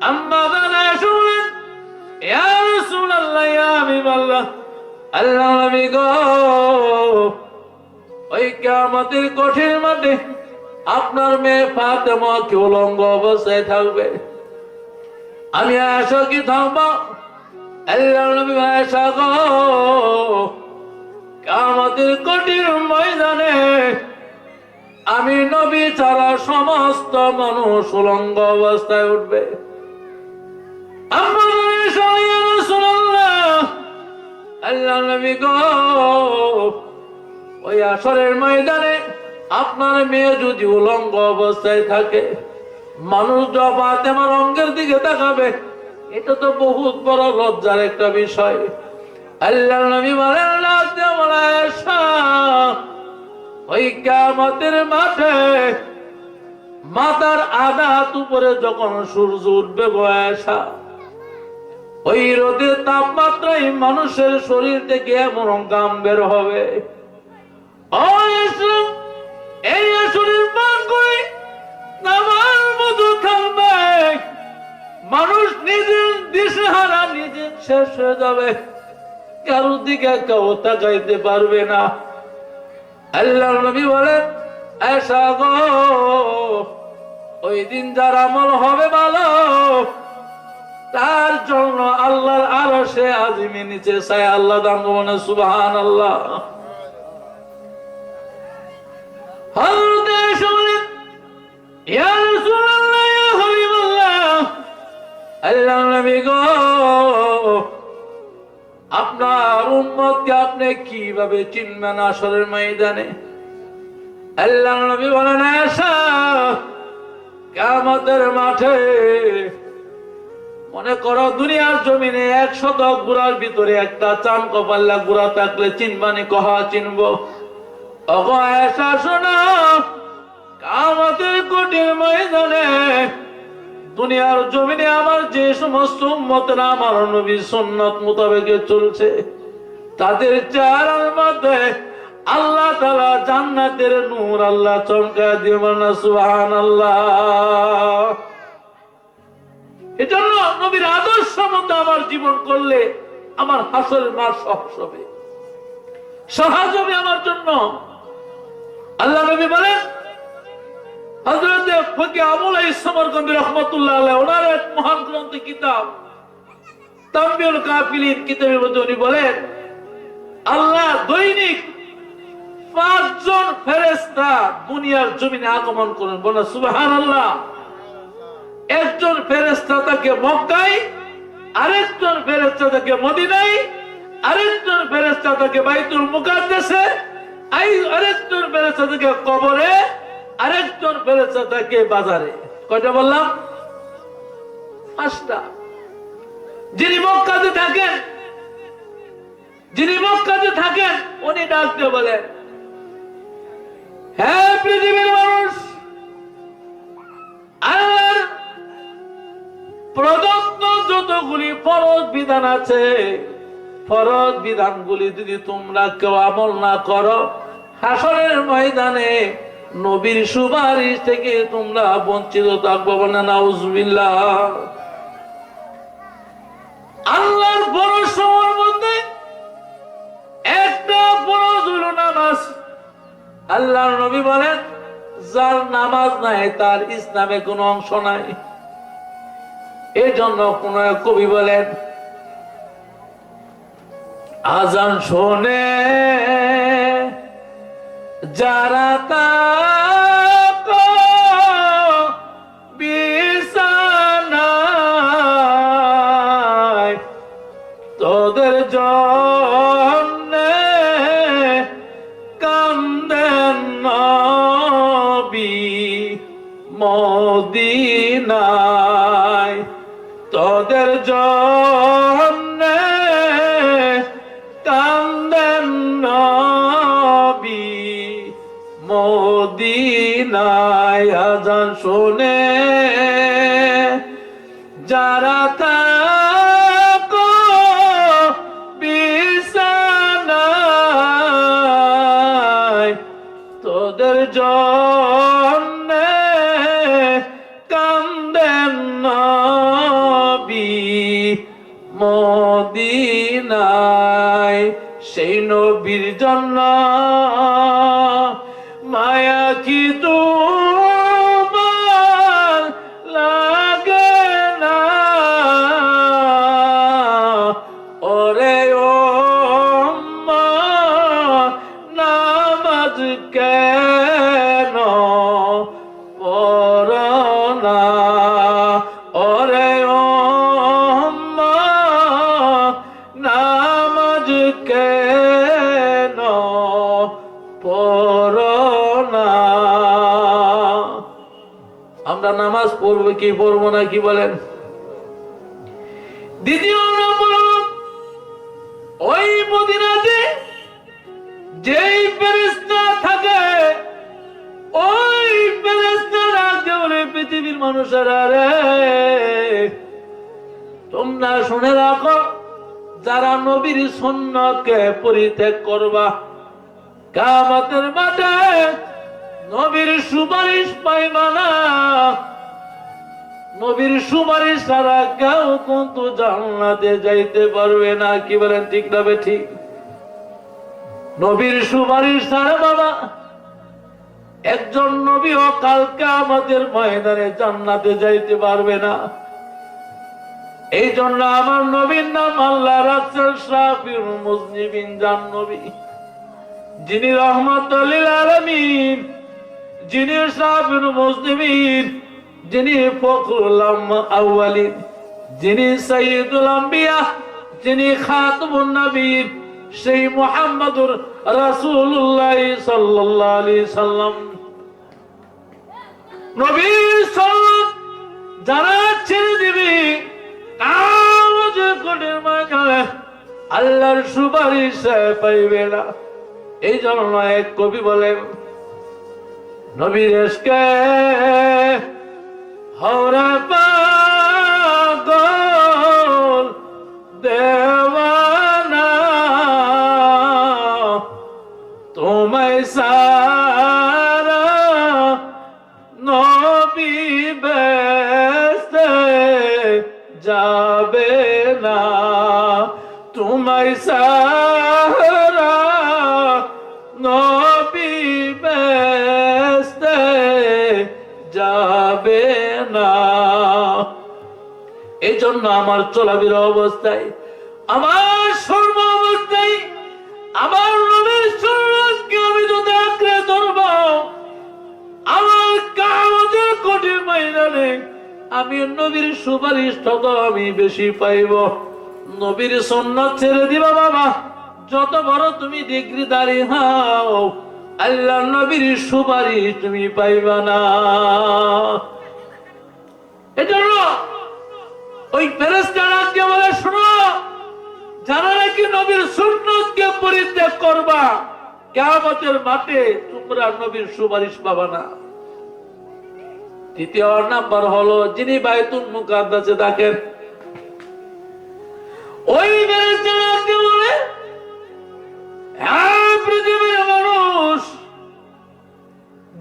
আম্মা জানা শুনলেন ইয়া রাসূলুল্লাহ, ইয়া হাবিবাল্লাহ, আল্লাহ নবী গো। ওই কিয়ামতের কঠিন মাঠে আপনার মেয়ে ফাতেমা কি উলঙ্গ অবস্থায় থাকবে? আমি আশা কি থাকব? আল্লাহ নবী আশা গো। কিয়ামতের কঠিন ময়দানে আমি নবী ছাড়া সমস্ত মানুষ উলঙ্গ অবস্থায় উঠবে। আল্লাহ নবী গো ওই আসরের ময়দানে আপনার মেয়ে যদি উলঙ্গ অবস্থায় থাকে মানুষ জবাত আমার অঙ্গের দিকে তাকাবে এটা তো বহুত বড় লজ্জার একটা বিষয়। আল্লাহ নবী বলেন "লাজ্জা আমার আয়েশা, ওই কিয়ামতের মাঠে মাথার আঘাত উপরে যখন সূর্য উঠবে বয়সা ওই রোদের তাপমাত্রায় মানুষের শরীর থেকে এমন গাম বের হবে। এই শরীর পান করে নামার মতো থাকবে মানুষ নিজের দিশেহারা নিজে শেষ হয়ে যাবে। কারোর দিকে কেউ তাকাইতে পারবে না। আল্লাহ নবী বলেন ওই দিন যার আমল হবে ভালো তার জন্য আল্লাহর আরও সে আজিমে নিচে চাই আল্লাহ দাম মানে সুবাহান আল্লাহ আপনার উম্মতকে আপনি কীভাবে চিনবেন আসরের ময়দানে? আল্লাহ নবী বলেন, আয়েশা, কিয়ামতের মাঠে মনে করো দুনিয়ার জমিনে এক শতক গুড়ার ভিতরে একটা চান কপাল্লা গুড়া থাকলে চিনবানি কহা চিনব? অগো এসা শোনা। কামতের কঠিন ময়দানে দুনিয়ার জমিনে আমার যে সমস্ত উম্মতরা আমার নবী সুন্নত মোতাবেকে চলছে, তাদের চেহারার মধ্যে আল্লাহ তালা জান্নাতের নূর আল্লাহ চমকা দিয়ে না সুহান আল্লাহ এজন্য নবীর আদর্শ মতো আমার জীবন করলে আমার হাসরের মার সহজ হবে। সহজ হবে আমার জন্য। আল্লাহ নবী বলেন আল্লাহ বলেন দৈনিক পাঁচজন ফেরেস্তা দুনিয়ার জমিনে আগমন করেন। বলে সুবাহান আল্লাহ একজন ফেরেস্তা তাকে মক্কায়, আরেকজন ফেরেস্তা তাকে মদিনায়, আরেকজন ফেরেস্তা তাকে বাইতুল মুকাদ্দাসে, আই আরেকজন ফেরেস্তা তাকে কবরে, আরেকজন ফেরেস্তা তাকে বাজারে। কয়টা বললাম? পাঁচটা। যিনি মক্কাতে থাকেন, যিনি মক্কাতে থাকেন, উনি ডাকতে বলেন হ্যাঁ পৃথিবীর যতগুলি ফরজ বিধান আছে। ফরজ বিধানগুলি যদি তোমরা কেউ আমল না করো, হাসরের ময়দানে নবীর সুপারিশ থেকে তোমরা বঞ্চিত থাকব বলে নাউজবিল্লাহ। আল্লাহর বড় সময়ের মধ্যে একটা বড় হলো নামাজ। আল্লাহর নবী বলেন, যার নামাজ নাই, তার ইসলামে কোনো অংশ নাই। এই জন্য কোন কবি বলেন আজান শোনে যারা তাকো জন্যে কান্দেন নবী। মদিনায় আজান শোনে। যারা থাকো বিছানায় তোদের জন্যে মদিনায় সেই নবীর জন্য আমরা নামাজ পড়ব, কি পড়ব না, কি বলেন? দ্বিতীয় নম্বর ওই মদিনাতে যেই ফেরেশতা থাকে, ওই ফেরেশতারা কেবলে পৃথিবীর মানুষেরা রে তোমরা শুনে রাখো, যারা নবীর সুন্নতকে পরিত্যাগ করবা কামতের মাঠে নবীর সুপারিশ পাইবা না নবীর সুপারিশ ছাড়া কেউ কিন্তু জান্নাতে যাইতে পারবে না। কি বলেন, ঠিক না ঠিক নবীর সুপারিশ ছাড়া বাবা, একজন নবী ও কালকে আমাদের ময়দানে জান্নাতে যাইতে পারবে না। এই জন্য আমার নবীর নাম আল্লাহ রাসেল শাফিউল মুজনিবিন জান নবী। যিনি রহমতুল্লিল আলমিন যিনি শাফিউল মুজনিবিন যিনি ফখরুল আউয়ালিন, যিনি সৈয়দুল আম্বিয়া, যিনি খাতমুন নবীন সেই মুহাম্মদুর রাসূলুল্লাহ সাল্লাল্লাহু আলাইহি সাল্লাম। নবীর সাল্লাম যারা ছেড়ে দিবে কাগজে কোটের মাঝে আল্লাহর সুপারিশ পাইবে না। এই জন্য এক কবি বলেন নবীর এসকে হরা পাগল দেওয়ানা। তোমায় সারা এই জন্য আমার চলাবির অবস্থায়, আমার সর্ব অবস্থায়, আমার আমি যদি আঁকড়ে ধরব, আমার কাগজের কঠিন ময়দানে আমি নবীর সুপারিশ তত আমি বেশি পাইব। নবীর সন্ন্যত ছেড়ে দিবা বাবা, যত বড় তুমি ডিগ্রি দাঁড়িয়ে হাও, আল্লাহ নবীর সুপারিশ তুমি পাইবা না। এজন্য ওই ফেরেস্তারা বলে, শোনো, যারা নাকি নবীর সুন্নতকে পরিত্যাগ করবা, কেয়ামতের মাঠে তোমরা নবীর সুপারিশ পাবা না। তৃতীয় নাম্বার হলো, যিনি বাইতুল মুকাদ্দাসে থাকেন, ওই ফেরেশতারা কে বলে হ্যাঁ পৃথিবীর মানুষ,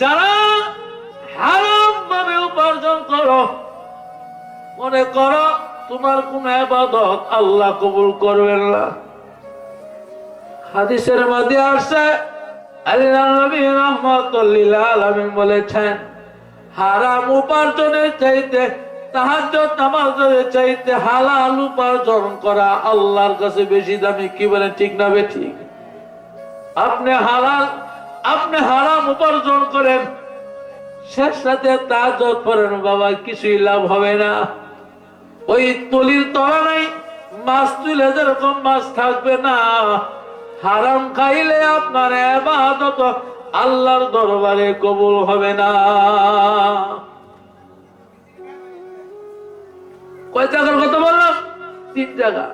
যারা হারাম ভাবে উপার্জন করো, মনে করো তোমার কোন আবাদত আল্লাহ কবুল করবেন না। হাদিসের মধ্যে আসছে বলেছেন উপার্জন করা আল্লাহর কাছে বেশি দামি, কি ঠিক ঠিক? আপনি আপনি হারাম উপার্জন করেন, শেষ রাতে তাহাজ্জুদ পড়েন, বাবা, কিছুই লাভ হবে না। ওই তলির তলা নাই মাছ তুলে যেরকম মাছ থাকবে না, হারাম খাইলে আপনার এবাদত আল্লাহর দরবারে কবুল হবে না। কয় টাকার কথা বললাম? তিন জায়গা।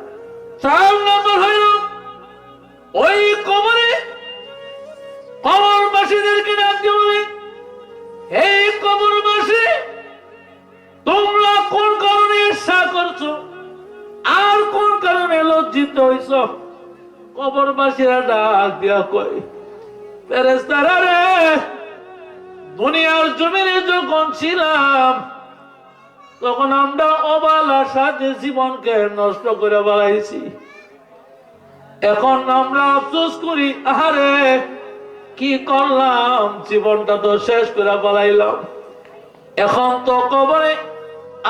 চার নম্বর হইল। ওই কবরে কবরবাসীদেরকে ডাকতে বলে? এই কবরবাসী, তোমরা কোন ঈর্ষা করছ, আর কোন কারণে লজ্জিত হইছ? কবরবাসীরা ডাক দিয়া কই ফেরেস্তারা রে, দুনিয়ার জমিনে যখন ছিলাম, তখন আমরা অবালার সাথে জীবনকে নষ্ট করে বেড়াইছি এখন আমরা আফসোস করি, আহারে, কি করলাম? জীবনটা তো শেষ করে বেড়াইলাম এখন তো কবরে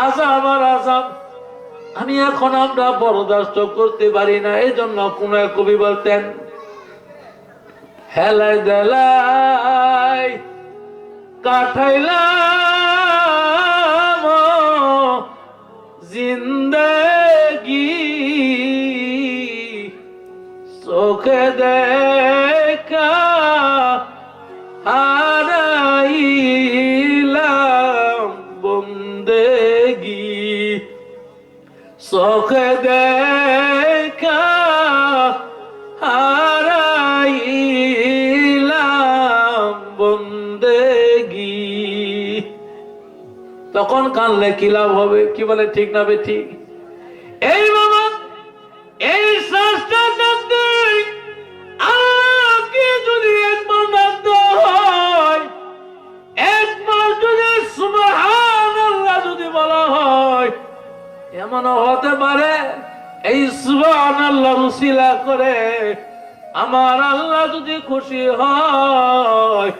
আজাব আর আজাব। আমি এখন আমরা বরদাস্ত করতে পারি না এই জন্য কোন কবি বলতেন, হেলাই দেলাই কাঠাইলাম জিন্দগি, চোখে দেখা চোখে দেখা হারাইলাম বন্দেগি তখন কানলে কি লাভ হবে? কি বলে ঠিক না বে ঠিক হতে পারে, এই রুসিলা করে আমার আল্লাহ যদি খুশি হয়,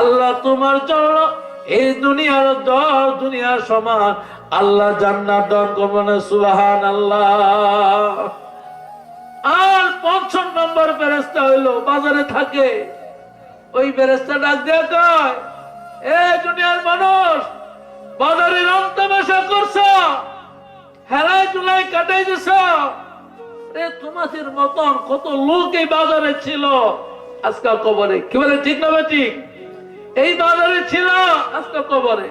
আল্লাহ তোমার জন্য এই দুনিয়ার দর দুনিয়ার সমান আল্লাহ জান্নাত দান করবেন সুবহান আল্লাহ আর পঞ্চম নম্বর ফেরেস্তা হইল, বাজারে থাকে। ওই ফেরেস্তা ডাক দিয়ে কয়, এ দুনিয়ার মানুষ, বাজারে রং তামাশা করছ? হেলাই চুলাই দিছ? এ, তোমাদের মতন কত লোক এই বাজারে ছিল? আজকাল কবরে। কি বলে, ঠিক না ঠিক? এই বাজারে ছিল আজকাল কবরে।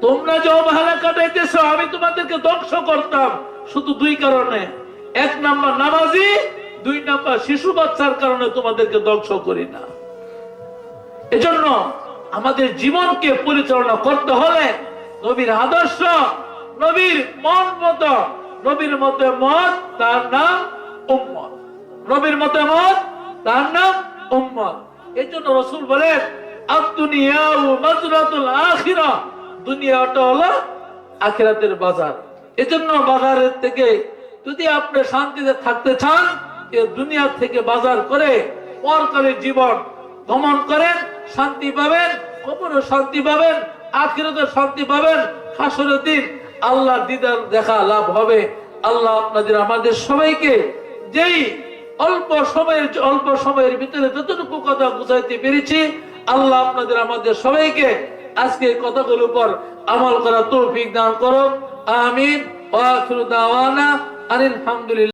তোমরা যে অবহেলা কাটাইতেছ, আমি তোমাদেরকে ধ্বংস করতাম শুধু দুই কারণে। এক নাম্বার নামাজি, দুই নাম্বার শিশু বাচ্চার কারণে তোমাদেরকে ধ্বংস করি না। এজন্য আমাদের জীবনকে পরিচালনা করতে হলে নবীর আদর্শ নবীর মন মতো নবীর মতে মত তার নাম উম্মত। নবীর মতে মত তার নাম উম্মত। এই জন্য রসুল বলেন আখিরা। দুনিয়াটা হলো বাজার। এজন্য বাজারের থেকে যদি আপনি শান্তিতে থাকতে চান দুনিয়া থেকে বাজার করে জীবন গমন শান্তি পাবেন, কবরও শান্তি পাবেন শান্তি পাবেন, হাসরের দিন আল্লাহ দিদার দেখা লাভ হবে। আল্লাহ আপনাদের, আমাদের সবাইকে যেই অল্প সময়ের অল্প সময়ের ভিতরে যতটুকু কথা বুঝাইতে পেরেছি, আল্লাহ আপনাদের, আমাদের সবাইকে আজকে কথাগুলোর উপর আমল করা তৌফিক দান করো আমিন। ওয়া আখিরু দাওয়ানা আলহামদুলিল্লাহ